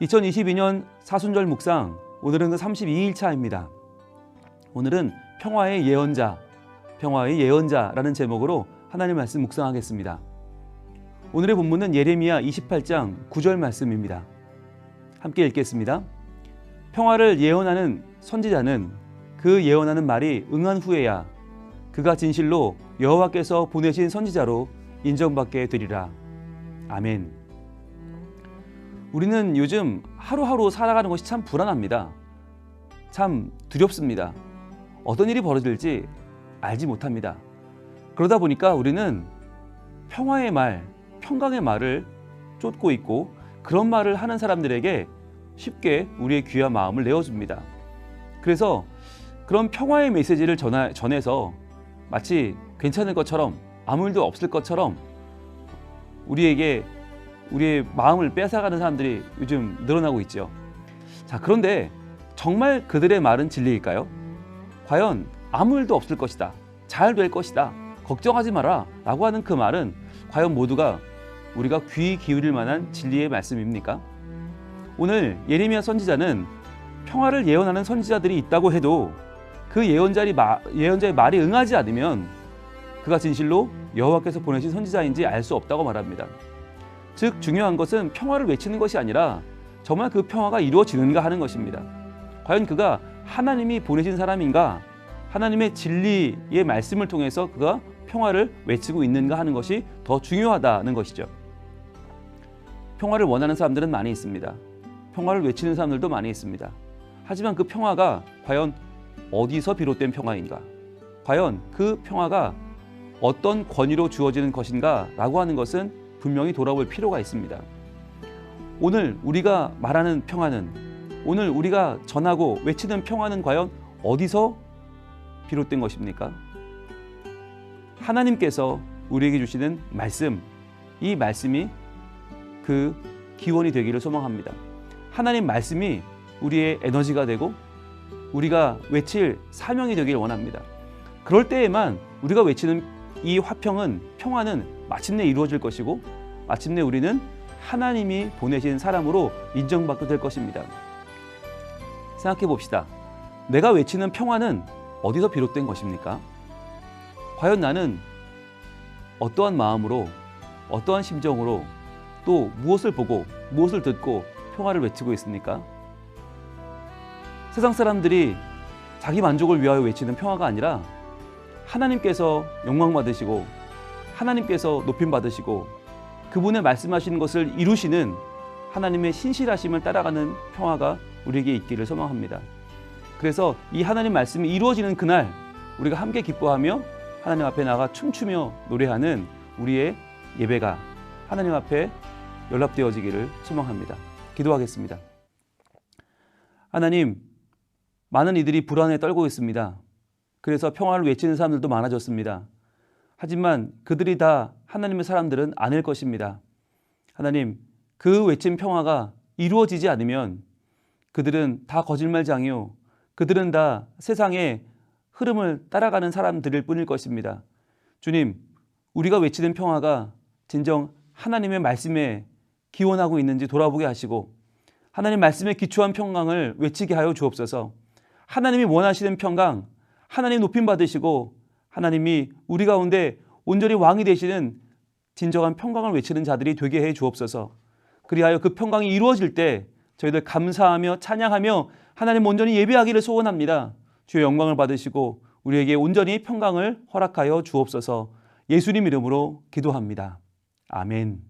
2022년 사순절 묵상 오늘은 그 32일 차입니다. 오늘은 평화의 예언자, 평화의 예언자라는 제목으로 하나님 말씀 묵상하겠습니다. 오늘의 본문은 예레미야 28장 9절 말씀입니다. 함께 읽겠습니다. 평화를 예언하는 선지자는 그 예언하는 말이 응한 후에야 그가 진실로 여호와께서 보내신 선지자로 인정받게 되리라. 아멘. 우리는 요즘 하루하루 살아가는 것이 참 불안합니다. 참 두렵습니다. 어떤 일이 벌어질지 알지 못합니다. 그러다 보니까 우리는 평화의 말, 평강의 말을 쫓고 있고 그런 말을 하는 사람들에게 쉽게 우리의 귀와 마음을 내어줍니다. 그래서 그런 평화의 메시지를 전하, 전해서 마치 괜찮을 것처럼 아무 일도 없을 것처럼 우리에게 우리의 마음을 뺏어가는 사람들이 요즘 늘어나고 있죠. 자, 그런데 정말 그들의 말은 진리일까요? 과연 아무 일도 없을 것이다. 잘 될 것이다. 걱정하지 마라. 라고 하는 그 말은 과연 모두가 우리가 귀 기울일 만한 진리의 말씀입니까? 오늘 예레미야 선지자는 평화를 예언하는 선지자들이 있다고 해도 그 예언자리 마, 예언자의 말이 응하지 않으면 그가 진실로 여호와께서 보내신 선지자인지 알 수 없다고 말합니다. 즉 중요한 것은 평화를 외치는 것이 아니라 정말 그 평화가 이루어지는가 하는 것입니다. 과연 그가 하나님이 보내신 사람인가? 하나님의 진리의 말씀을 통해서 그가 평화를 외치고 있는가 하는 것이 더 중요하다는 것이죠. 평화를 원하는 사람들은 많이 있습니다. 평화를 외치는 사람들도 많이 있습니다. 하지만 그 평화가 과연 어디서 비롯된 평화인가? 과연 그 평화가 어떤 권위로 주어지는 것인가? 라고 하는 것은 분명히 돌아볼 필요가 있습니다. 오늘 우리가 말하는 평화는 오늘 우리가 전하고 외치는 평화는 과연 어디서 비롯된 것입니까? 하나님께서 우리에게 주시는 말씀, 이 말씀이 그 기원이 되기를 소망합니다. 하나님 말씀이 우리의 에너지가 되고 우리가 외칠 사명이 되길 원합니다. 그럴 때에만 우리가 외치는 이 화평은 평화는 마침내 이루어질 것이고 마침내 우리는 하나님이 보내신 사람으로 인정받게 될 것입니다. 생각해 봅시다. 내가 외치는 평화는 어디서 비롯된 것입니까? 과연 나는 어떠한 마음으로 어떠한 심정으로 또 무엇을 보고 무엇을 듣고 평화를 외치고 있습니까? 세상 사람들이 자기 만족을 위하여 외치는 평화가 아니라 하나님께서 영광 받으시고 하나님께서 높임 받으시고 그분의 말씀하시는 것을 이루시는 하나님의 신실하심을 따라가는 평화가 우리에게 있기를 소망합니다. 그래서 이 하나님 말씀이 이루어지는 그날 우리가 함께 기뻐하며 하나님 앞에 나가 춤추며 노래하는 우리의 예배가 하나님 앞에 연락되어지기를 소망합니다. 기도하겠습니다. 하나님, 많은 이들이 불안에 떨고 있습니다. 그래서 평화를 외치는 사람들도 많아졌습니다. 하지만 그들이 다 하나님의 사람들은 아닐 것입니다. 하나님, 그 외친 평화가 이루어지지 않으면 그들은 다 거짓말장이요. 그들은 다 세상의 흐름을 따라가는 사람들일 뿐일 것입니다. 주님, 우리가 외치는 평화가 진정 하나님의 말씀에 기원하고 있는지 돌아보게 하시고 하나님 말씀에 기초한 평강을 외치게 하여 주옵소서. 하나님이 원하시는 평강, 하나님 높임 받으시고 하나님이 우리 가운데 온전히 왕이 되시는 진정한 평강을 외치는 자들이 되게 해 주옵소서. 그리하여 그 평강이 이루어질 때 저희들 감사하며 찬양하며 하나님 온전히 예배하기를 소원합니다. 주의 영광을 받으시고 우리에게 온전히 평강을 허락하여 주옵소서. 예수님 이름으로 기도합니다. 아멘.